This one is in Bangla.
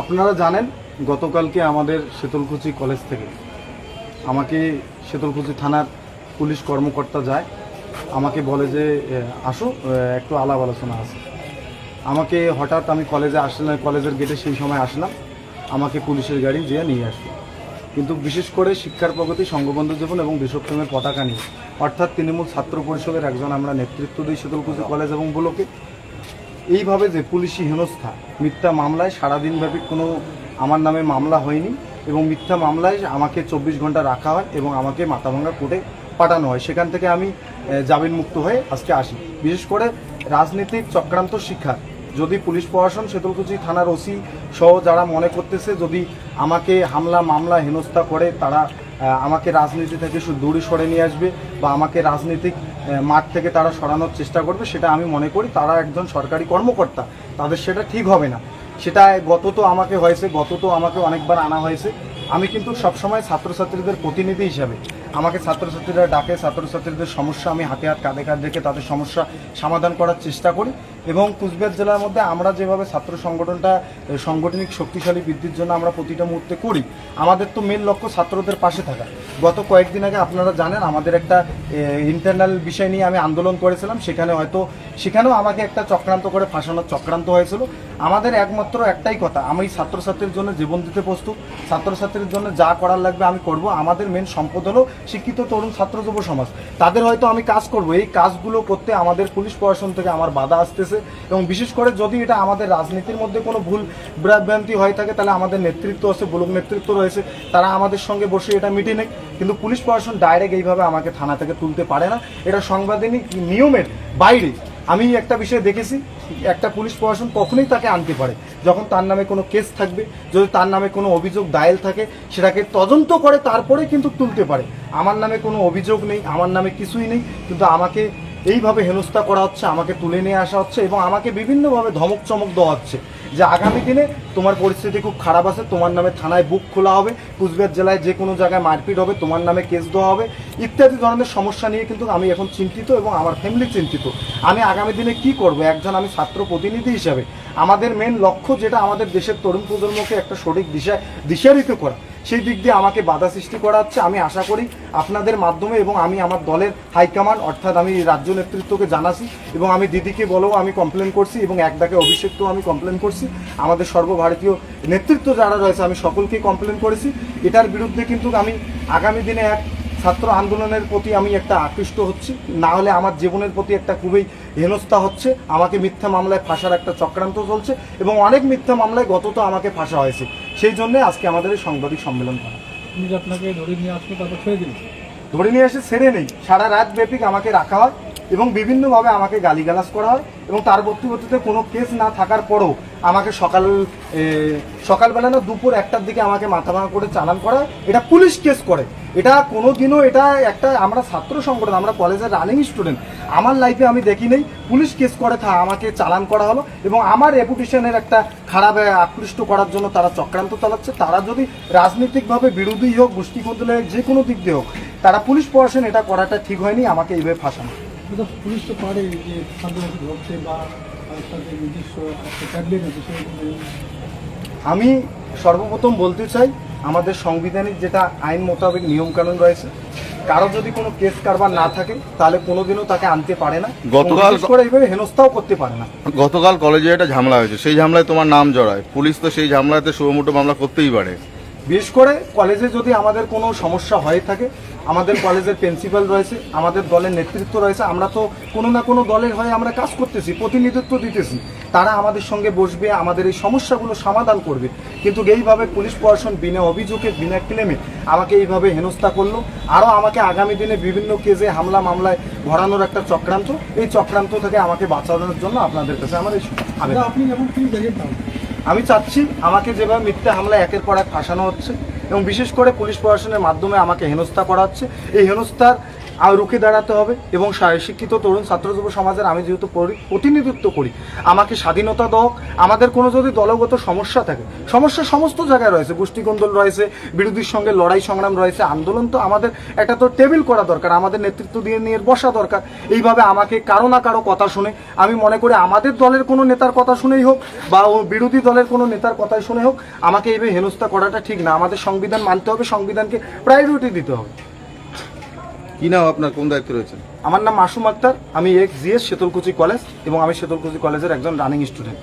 আপনার জানেন, গতকালকে আমাদের শীতলকুচি কলেজ থেকে আমাকে শীতলকুচি থানার পুলিশ কর্মকর্তা যায়, আমাকে বলে যে আসো একটু আলাপ আলোচনা আছে। আমাকে হঠাৎ আমি কলেজে আসলাম কলেজের গেটে সেই সময় আসলাম, আমাকে পুলিশের গাড়ি যেয়ে নিয়ে আসলো। কিন্তু বিশেষ করে শিক্ষার প্রগতি সঙ্গবন্ধু জীবন এবং দেশপ্রেমের পতাকা নিয়ে, অর্থাৎ তৃণমূল ছাত্র পরিষদের একজন আমরা নেতৃত্ব দিই শীতলকুচি কলেজ এবং ব্লকে এইভাবে যে পুলিশি হেনস্থা, মিথ্যা মামলায় সারাদিনব্যাপী কোনো আমার নামে মামলা হয়নি এবং মিথ্যা মামলায় আমাকে চব্বিশ ঘণ্টা রাখা হয় এবং আমাকে মাথাভাঙ্গা কোর্টে পাঠানো হয়। সেখান থেকে আমি জামিন মুক্ত হয়ে আজকে আসি। বিশেষ করে রাজনীতির চক্রান্ত শিক্ষা। যদি পুলিশ প্রশাসন, শীতলকুচি থানার ওসি সহ যারা মনে করতেছে যদি আমাকে হামলা, মামলা, হেনস্থা করে তারা আমাকে রাজনীতি থেকে দূরে সরে নিয়ে আসবে বা আমাকে রাজনীতিক মাঠ থেকে তারা সরানোর চেষ্টা করবে, সেটা আমি মনে করি তারা একজন সরকারি কর্মকর্তা, তাদের সেটা ঠিক হবে না। সেটা গত তো আমাকে হয়েছে, গত তো আমাকে অনেকবার আনা হয়েছে আমি কিন্তু সবসময় ছাত্রছাত্রীদের প্রতিনিধি হিসাবে, আমাকে ছাত্রছাত্রীরা ডাকে, ছাত্রছাত্রীদের সমস্যা আমি হাতে হাত কাঁধে কাঁধ রেখে তাদের সমস্যা সমাধান করার চেষ্টা করি এবং কুচবিহার জেলার মধ্যে আমরা যেভাবে ছাত্র সংগঠনটা সাংগঠনিক শক্তিশালী বৃদ্ধির জন্য আমরা প্রতিটা মুহূর্তে করি, আমাদের তো মেন লক্ষ্য ছাত্রদের পাশে থাকা। গত কয়েকদিন আগে আপনারা জানেন, আমাদের একটা ইন্টারনাল বিষয় নিয়ে আমি আন্দোলন করেছিলাম, সেখানে হয়তো, সেখানেও আমাকে একটা চক্রান্ত করে ফাঁসানোর চক্রান্ত হয়েছিল। আমাদের একমাত্র একটাই কথা, আমি ছাত্রছাত্রীর জন্য জীবন দিতে প্রস্তুত, ছাত্রছাত্রীর জন্য যা করার লাগবে আমি করব। আমাদের মেন সম্পদ হলো শিক্ষিত তরুণ ছাত্র যুব সমাজ। তাদের হয়তো আমি কাজ করব, এই কাজগুলো করতে আমাদের পুলিশ প্রশাসন থেকে আমার বাধা আসতেছে এবং বিশেষ করে যদি এটা আমাদের রাজনীতির মধ্যে কোনো ভুল ভ্রান্তি হয়ে থাকে, তাহলে আমাদের নেতৃত্ব আছে, ব্লক নেতৃত্ব রয়েছে, তারা আমাদের সঙ্গে বসে এটা মিটে নেয় কিন্তু পুলিশ প্রশাসন ডাইরেক্ট এইভাবে আমাকে থানা থেকে তুলতে পারে না। এটা সাংবিধানিক নিয়মের বাইরে আমি একটা বিষয় দেখেছি, একটা পুলিশ প্রশাসন কখনোই তাকে আনতে পারে। যখন তার নামে কোনো কেস থাকবে, যদি তার নামে কোনো অভিযোগ দায়ল থাকে, সেটাকে তদন্ত করে তারপরে কিন্তু তুলতে পারে। আমার নামে কোনো অভিযোগ নেই, আমার নামে কিছুই নেই, কিন্তু আমাকে এইভাবে হেনস্থা করা হচ্ছে, আমাকে তুলে নিয়ে আসা হচ্ছে এবং আমাকে বিভিন্নভাবে ধমক চমক দেওয়া হচ্ছে। যে আগামী দিনে তোমার পরিস্থিতি খুব খারাপ আছে, তোমার নামে থানায় বুক খোলা হবে, কুচবিহার জেলায় যে কোনো জায়গায় মারপিট হবে, তোমার নামে কেস দেওয়া হবে, ইত্যাদি ধরনের সমস্যা নিয়ে কিন্তু আমি এখন চিন্তিত এবং আমার ফ্যামিলি চিন্তিত। আমি আগামী দিনে কি করব? একজন আমি ছাত্র প্রতিনিধি হিসাবে। আমাদের মেন লক্ষ্য যেটা আমাদের দেশের তরুণ প্রজন্মকে একটা সঠিক দিশা দিশারিত করা। সেই দিক দিয়ে আমাকে বাধা সৃষ্টি করা হচ্ছে আমি আশা করি আপনাদের মাধ্যমে এবং আমি আমার দলের হাইকমান্ড অর্থাৎ আমি রাজ্য নেতৃত্বকে জানাছি এবং আমি দিদিকে বলেও আমি কমপ্লেন করছি এবং এক ডাকে অভিষেককেও আমি কমপ্লেন করছি। আমাদের সর্বভারতীয় নেতৃত্ব যারা রয়েছে, আমি সকলকেই কমপ্লেন করেছি। এটার বিরুদ্ধে কিন্তু আমি আগামী দিনে এক ছাত্র আন্দোলনের প্রতি আমি একটা আকৃষ্ট হচ্ছি। না হলে আমার জীবনের প্রতি একটা খুবই হেনস্থা হচ্ছে। আমাকে মিথ্যা মামলায় ফাঁসার একটা চক্রান্ত চলছে এবং অনেক মিথ্যা মামলায় গত তো আমাকে ফাঁসা হয়েছে। সেই জন্য আজকে আমাদের এই সাংবাদিক সম্মেলন করা। আপনাকে ধরে নিয়ে আসলো তারপর ছেড়ে দিল ধরে নিয়ে এসে ছেড়ে নেই। সারা রাত ব্যাপিক আমাকে রাখা হয় এবং বিভিন্নভাবে আমাকে গালিগালাজ করা হয় এবং তার পরবর্তীতে কোনো কেস না থাকার পরও আমাকে সকাল সকালবেলা না দুপুর একটার দিকে আমাকে মাথা ভাঙা করে চালান করা হয়। এটা পুলিশ কেস করে। এটা কোনো দিনও এটা একটা আমরা ছাত্র সংগঠন, আমরা কলেজের রানিং স্টুডেন্ট আমার লাইফে আমি দেখি নেই, পুলিশ কেস করে থা, আমাকে চালান করা হলো এবং আমার রেপুটেশনের একটা খারাপ আকৃষ্ট করার জন্য তারা চক্রান্ত চালাচ্ছে। তারা যদি রাজনৈতিকভাবে বিরোধী হোক গোষ্ঠী কন্দলে যে কোনো দিক দিয়ে হোক তারা পুলিশ প্রশাসন এটা করাটা ঠিক হয়নি আমাকে এইভাবে ফাঁসানো পুলিশ তো পারে নিজস্ব আমি সর্বপ্রথম বলতে চাই আমাদের সংবিধানিক যেটা আইন মোতাবেক নিয়মকানুন রয়েছে কারও যদি কোনো কেস কারবার না থাকে তাহলে কোনোদিনও তাকে আনতে পারে না। গতকাল- করে এইভাবে হেনস্থাও করতে পারে না। গতকাল কলেজে একটা ঝামেলা হয়েছে সেই ঝামেলায় তোমার নাম জড়ায়। পুলিশ তো সেই ঝামেলাতে শুভমুটো মামলা করতেই পারে। বিশেষ করে কলেজে যদি আমাদের কোনো সমস্যা হয়ে থাকে আমাদের কলেজের প্রিন্সিপাল রয়েছে আমাদের দলের নেতৃত্ব রয়েছে আমরা তো কোনো না কোনো দলের হয়ে আমরা কাজ করতেছি প্রতিনিধিত্ব দিতেছি। তারা আমাদের সঙ্গে বসবে আমাদের এই সমস্যাগুলো সমাধান করবে। কিন্তু এইভাবে পুলিশ প্রশাসন বিনা অভিযোগে বিনা ক্লেমে আমাকে এইভাবে হেনস্থা করল। আরও আমাকে আগামী দিনে বিভিন্ন কেসে হামলা মামলায় ভরানোর একটা চক্রান্ত এই চক্রান্ত থেকে আমাকে বাঁচানোর জন্য আপনাদের কাছে আমার এই আপনি আমি চাচ্ছি আমাকে যেভাবে মিথ্যা হামলায় একের পর এক ফাঁসানো হচ্ছে এবং বিশেষ করে পুলিশ প্রশাসনের মাধ্যমে আমাকে হেনস্থা করা হচ্ছে এই হেনস্থার আর রুখে দাঁড়াতে হবে এবং শিক্ষিত তরুণ ছাত্র যুব সমাজের আমি যেহেতু পরি- প্রতিনিধিত্ব করি, আমাকে স্বাধীনতা দাও। আমাদের কোনো যদি দলগত সমস্যা থাকে সমস্যা সমস্ত জায়গায় রয়েছে, গোষ্ঠীকন্দল রয়েছে, বিরোধীর সঙ্গে লড়াই সংগ্রাম রয়েছে, আন্দোলন তো আমাদের একটা তো টেবিল করা দরকার, আমাদের নেতৃত্ব দিয়ে নিয়ে বসা দরকার। এইভাবে আমাকে কারও না কারও কথা শুনে, আমি মনে করি আমাদের দলের কোনো নেতার কথা শুনেই হোক বা বিরোধী দলের কোনো নেতার কথাই শুনে হোক, আমাকে এইভাবে হেনস্থা করাটা ঠিক না। আমাদের সংবিধান মানতে হবে, সংবিধানকে প্রায়োরিটি দিতে হবে। কি নাম আপনার? কোন দায়িত্বে রয়েছেন? আমার নাম মাসুম আক্তার। আমি এক্স জিএস শীতলকুচি কলেজ এবং আমি শেতলকুচি কলেজের একজন রানিং স্টুডেন্ট।